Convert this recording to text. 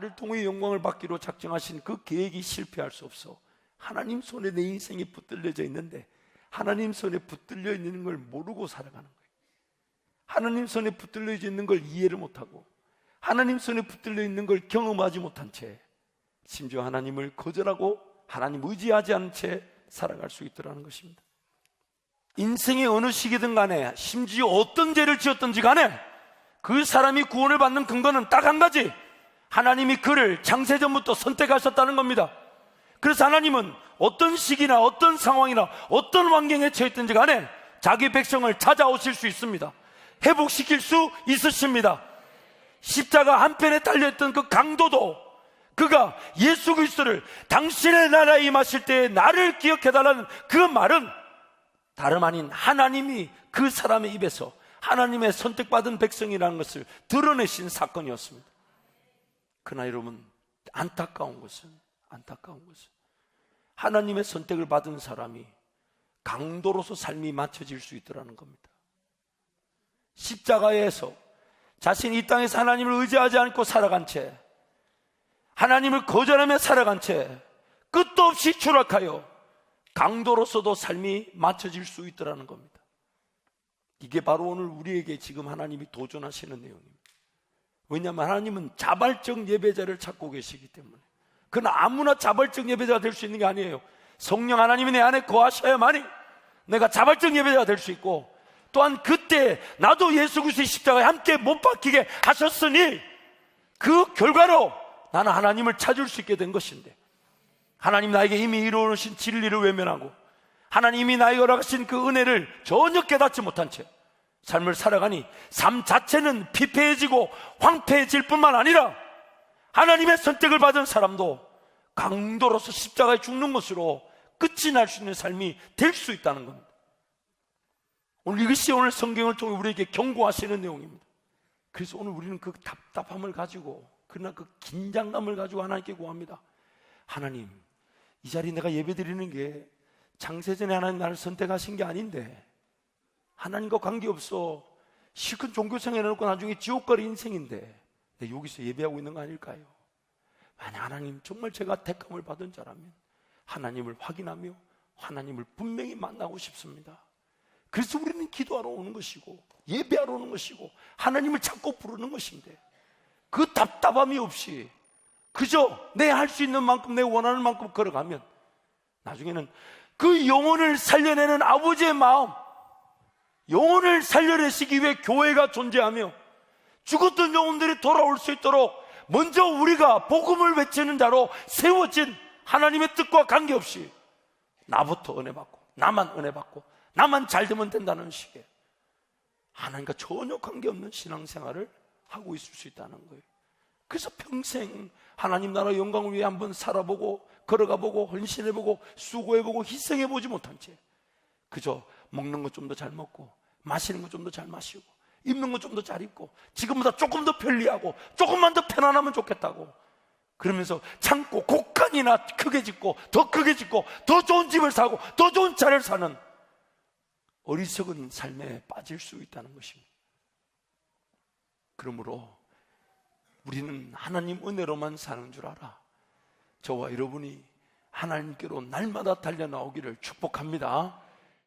나를 통해 영광을 받기로 작정하신 그 계획이 실패할 수 없어. 하나님 손에 내 인생이 붙들려져 있는데 하나님 손에 붙들려 있는 걸 모르고 살아가는 거예요. 하나님 손에 붙들려 있는 걸 이해를 못하고 하나님 손에 붙들려 있는 걸 경험하지 못한 채 심지어 하나님을 거절하고 하나님 의지하지 않은 채 살아갈 수 있더라는 것입니다. 인생의 어느 시기든 간에 심지어 어떤 죄를 지었든지 간에 그 사람이 구원을 받는 근거는 딱 한 가지. 하나님이 그를 창세전부터 선택하셨다는 겁니다. 그래서 하나님은 어떤 시기나 어떤 상황이나 어떤 환경에 처했든지 간에 자기 백성을 찾아오실 수 있습니다. 회복시킬 수 있으십니다. 십자가 한편에 달려있던 그 강도도 그가 예수 그리스도를 당신의 나라에 임하실 때 나를 기억해달라는 그 말은 다름 아닌 하나님이 그 사람의 입에서 하나님의 선택받은 백성이라는 것을 드러내신 사건이었습니다. 그러나 여러분 안타까운 것은 안타까운 것은 하나님의 선택을 받은 사람이 강도로서 삶이 맞춰질 수 있더라는 겁니다. 십자가에서 자신이 이 땅에서 하나님을 의지하지 않고 살아간 채 하나님을 거절하며 살아간 채 끝도 없이 추락하여 강도로서도 삶이 맞춰질 수 있더라는 겁니다. 이게 바로 오늘 우리에게 지금 하나님이 도전하시는 내용입니다. 왜냐하면 하나님은 자발적 예배자를 찾고 계시기 때문에. 그러나 아무나 자발적 예배자가 될 수 있는 게 아니에요. 성령 하나님이 내 안에 거하셔야만이 내가 자발적 예배자가 될 수 있고 또한 그때 나도 예수 그리스도의 십자가에 함께 못 박히게 하셨으니 그 결과로 나는 하나님을 찾을 수 있게 된 것인데 하나님 나에게 이미 이루어놓으신 진리를 외면하고 하나님이 나에게 허락하신 그 은혜를 전혀 깨닫지 못한 채 삶을 살아가니 삶 자체는 피폐해지고 황폐해질 뿐만 아니라 하나님의 선택을 받은 사람도 강도로서 십자가에 죽는 것으로 끝이 날 수 있는 삶이 될 수 있다는 겁니다. 오늘 이것이 오늘 성경을 통해 우리에게 경고하시는 내용입니다. 그래서 오늘 우리는 그 답답함을 가지고 그러나 그 긴장감을 가지고 하나님께 구합니다. 하나님, 이 자리 내가 예배 드리는 게 창세전에 하나님 나를 선택하신 게 아닌데 하나님과 관계없어 실컷 종교생활 해놓고 나중에 지옥거리 인생인데 내 여기서 예배하고 있는 거 아닐까요? 만약 하나님 정말 제가 택함을 받은 자라면 하나님을 확인하며 하나님을 분명히 만나고 싶습니다. 그래서 우리는 기도하러 오는 것이고 예배하러 오는 것이고 하나님을 찾고 부르는 것인데 그 답답함이 없이 그저 내 할 수 있는 만큼 내 원하는 만큼 걸어가면 나중에는 그 영혼을 살려내는 아버지의 마음 영혼을 살려내시기 위해 교회가 존재하며 죽었던 영혼들이 돌아올 수 있도록 먼저 우리가 복음을 외치는 자로 세워진 하나님의 뜻과 관계없이 나부터 은혜 받고 나만 은혜 받고 나만 잘 되면 된다는 식의 하나님과 전혀 관계없는 신앙생활을 하고 있을 수 있다는 거예요. 그래서 평생 하나님 나라 영광을 위해 한번 살아보고 걸어가보고 헌신해보고 수고해보고 희생해보지 못한 채 그저 먹는 것좀더 잘 먹고 마시는 것좀더 잘 마시고 입는 것좀더 잘 입고 지금보다 조금 더 편리하고 조금만 더 편안하면 좋겠다고 그러면서 창고 곡간이나 크게 짓고 더 크게 짓고 더 좋은 집을 사고 더 좋은 차를 사는 어리석은 삶에 빠질 수 있다는 것입니다. 그러므로 우리는 하나님 은혜로만 사는 줄 알아. 저와 여러분이 하나님께로 날마다 달려 나오기를 축복합니다.